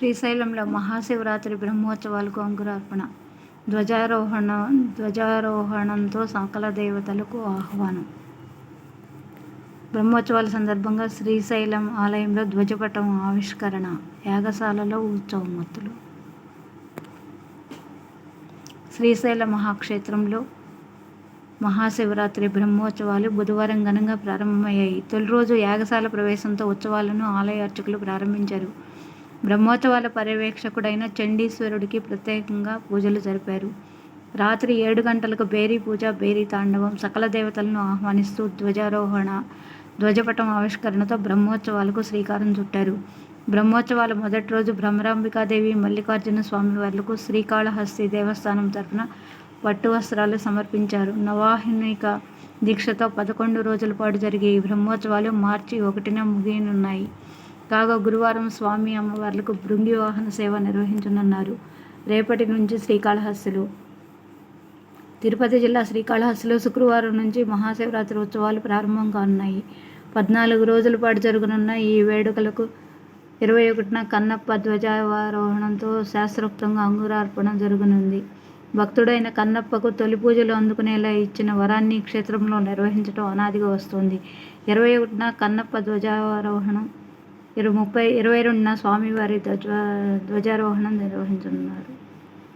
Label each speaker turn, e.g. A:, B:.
A: శ్రీశైలంలో మహాశివరాత్రి బ్రహ్మోత్సవాలకు అంకురార్పణ. ధ్వజారోహణ ధ్వజారోహణంతో సకల దేవతలకు ఆహ్వానం. బ్రహ్మోత్సవాల సందర్భంగా శ్రీశైలం ఆలయంలో ధ్వజపటం ఆవిష్కరణ యాగశాలలో ఉత్సవమూర్తులు శ్రీశైల మహాక్షేత్రంలో మహాశివరాత్రి బ్రహ్మోత్సవాలు బుధవారం ఘనంగా ప్రారంభమయ్యాయి. తొలి రోజు యాగశాల ప్రవేశంతో ఉత్సవాలను ఆలయ అర్చకులు ప్రారంభించారు. బ్రహ్మోత్సవాల పర్యవేక్షకుడైన చండీశ్వరుడికి ప్రత్యేకంగా పూజలు జరిపారు. రాత్రి ఏడు గంటలకు బేరీ పూజ బేరీ తాండవం సకల దేవతలను ఆహ్వానిస్తూ ధ్వజారోహణ ధ్వజపటం ఆవిష్కరణతో బ్రహ్మోత్సవాలకు శ్రీకారం చుట్టారు. బ్రహ్మోత్సవాల మొదటి రోజు భ్రమరాంబికాదేవి మల్లికార్జున స్వామి వార్లకు శ్రీకాళహస్తి దేవస్థానం తరఫున పట్టు వస్త్రాలు సమర్పించారు. నవాహినిక దీక్షతో పదకొండు రోజుల పాటు జరిగే ఈ బ్రహ్మోత్సవాలు మార్చి ఒకటిన ముగియనున్నాయి. కాగా గురువారం స్వామి అమ్మవార్లకు బృంగి వాహన సేవ నిర్వహించనున్నారు. రేపటి నుంచి శ్రీకాళహస్తిలో తిరుపతి జిల్లా శ్రీకాళహస్తిలో శుక్రవారం నుంచి మహాశివరాత్రి ఉత్సవాలు ప్రారంభం కానున్నాయి. పద్నాలుగు రోజుల పాటు జరగనున్న ఈ వేడుకలకు ఇరవై ఒకటిన కన్నప్ప ధ్వజారోహణంతో శాస్త్రోక్తంగా అంగురార్పణ జరగనుంది. భక్తుడైన కన్నప్పకు తొలి పూజలు అందుకునేలా ఇచ్చిన వరాన్ని క్షేత్రంలో నిర్వహించడం అనాదిగా వస్తుంది. ఇరవై ఒకటిన కన్నప్ప ధ్వజారోహణం ఇరవై ముప్పై ఇరవై రెండున స్వామివారి ధ్వజ ధ్వజారోహణం నిర్వహించనున్నారు.